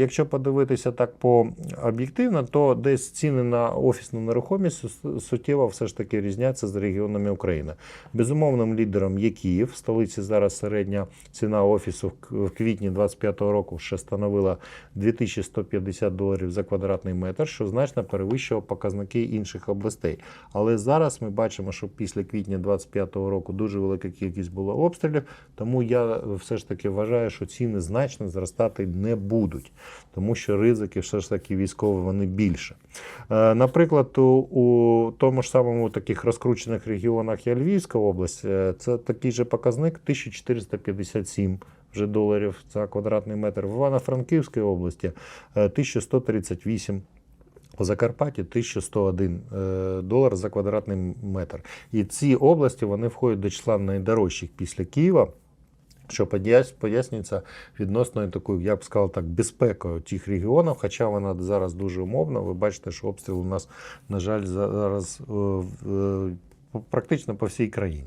Якщо подивитися так по об'єктивно, то десь ціни на офісну нерухомість су- суттєво все ж таки різняться з регіонами України. Безумовним лідером є Київ. В столиці зараз середня ціна офісу в квітні 2025 року ще становила 2150 доларів за квадратний метр, що значно перевищував показники інших областей. Але зараз ми бачимо, що після квітня 2025 року дуже велика кількість було обстрілів, тому я все ж таки вважаю, що ціни значно зростати не будуть, тому що ризики все ж таки військові вони більше. Е, Наприклад, у, тому ж самому таких розкручених регіонах, як Львівська область, е, це такий же показник 1457 вже доларів за квадратний метр. В Івано-Франківській області е, 1138 у Закарпатті 1101 е, долар за квадратний метр. І ці області вони входять до числа найдорожчих після Києва. Що пояс- пояснюється відносно такою, я б сказав так, безпекою тих регіонів, хоча вона зараз дуже умовна. Ви бачите, що обстріл у нас, на жаль, зараз е, е, практично по всій країні.